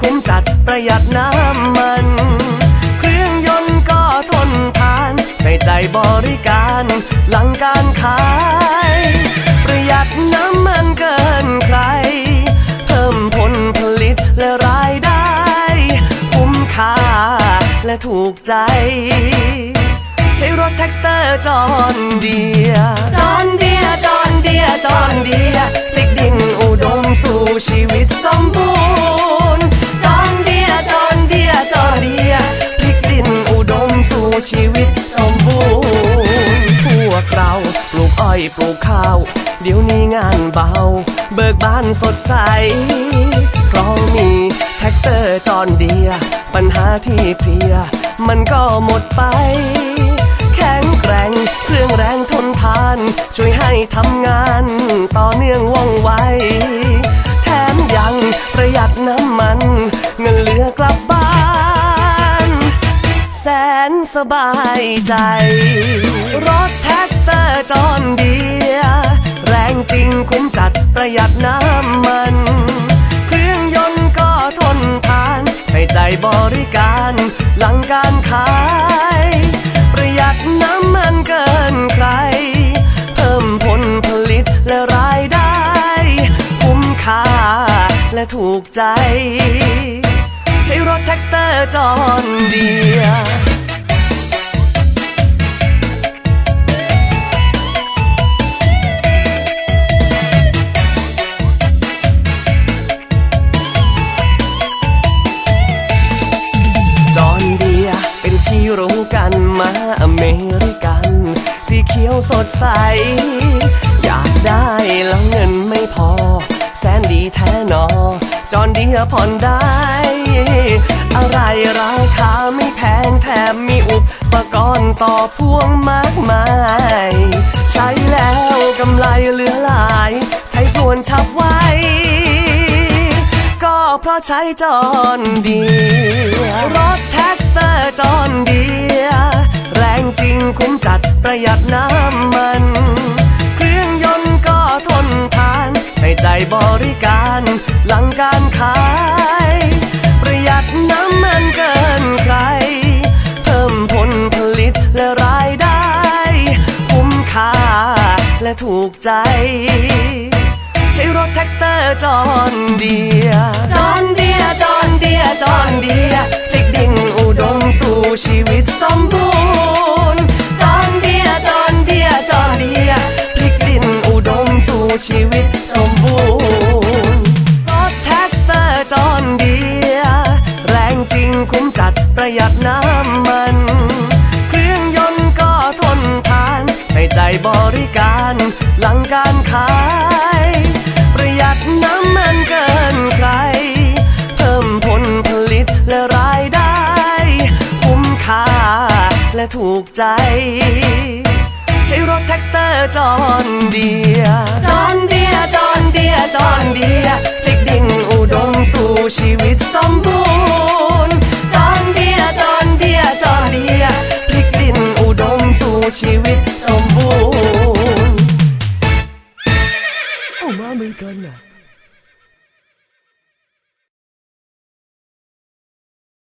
คุ้มจัดประหยัดน้ำมัน เครื่องยนต์ก็ทนทาน ใส่ใจบริการหลังการขาย ประหยัดน้ำมันเกินใคร เพิ่มผลผลิตและรายได้ คุ้มค่าและถูกใจ ใช้รถแท็กเตอร์จอนเดียจอนเดีย ปลูกข้าว เดี๋ยวนี้งานเบา เบิกบานสดใส เพราะมีแท็กเตอร์จอนเดีย ปัญหาที่เพลีย มันก็หมดไป แข็งแกร่งเครื่องแรงทนทาน ช่วยให้ทำงานต่อเนื่องว่องไว แถมยังประหยัดน้ำมัน เงินเหลือกลับบ้าน แสนสบายใจรถ แท็กเตอร์จอนเดีย แรงจริงคุ้มจัดประหยัดน้ำมัน เครื่องยนต์ก็ทนทานใส่ใจบริการหลังการขาย ประหยัดน้ำมันเกินใคร เพิ่มผลผลิตและรายได้ คุ้มค่าและถูกใจ ใช้รถแท็กเตอร์จอนเดีย รู้กันมาอเมริกัน สีเขียวสดใส อยากได้แล้วเงินไม่พอ แสนดีแท้นอ จอนเดียผ่อนได้ อะไรราคาไม่แพงแถมมีอุปกรณ์ต่อพ่วงมากมาย ใช้แล้วกำไรเหลือหลาย ไทยทวนฉับไวก็เพราะใช้จอนดี รถแท็ก ยัดน้ำมัน เครื่องยนต์ก็ทนทาน ใส่ใจบริการหลังการขาย ประหยัดน้ำมันเกินใคร เพิ่มผลผลิตและรายได้ คุ้มค่าและถูกใจ ใช้รถแท็กเตอร์จอนเดียจอนเดียจอนเดียจอนเดียพลิกดินอุดมสู่ชีวิตสมบูรณ์ คุ้มจัดประหยัดน้ำมัน เครื่องยนต์ก็ทนทานใส่ใจบริการหลังการขาย ประหยัดน้ำมันเกินใคร เพิ่มผลผลิตและรายได้ คุ้มค่าและถูกใจ ใช้รถแท็กเตอร์จอนเดียจอนเดียจอนเดียจอนเดียพลิกดินอุดมสู่ชีวิตสมบูรณ์ ชีวิตสมบูรณ์โอ้มาอเมริกันน่ะ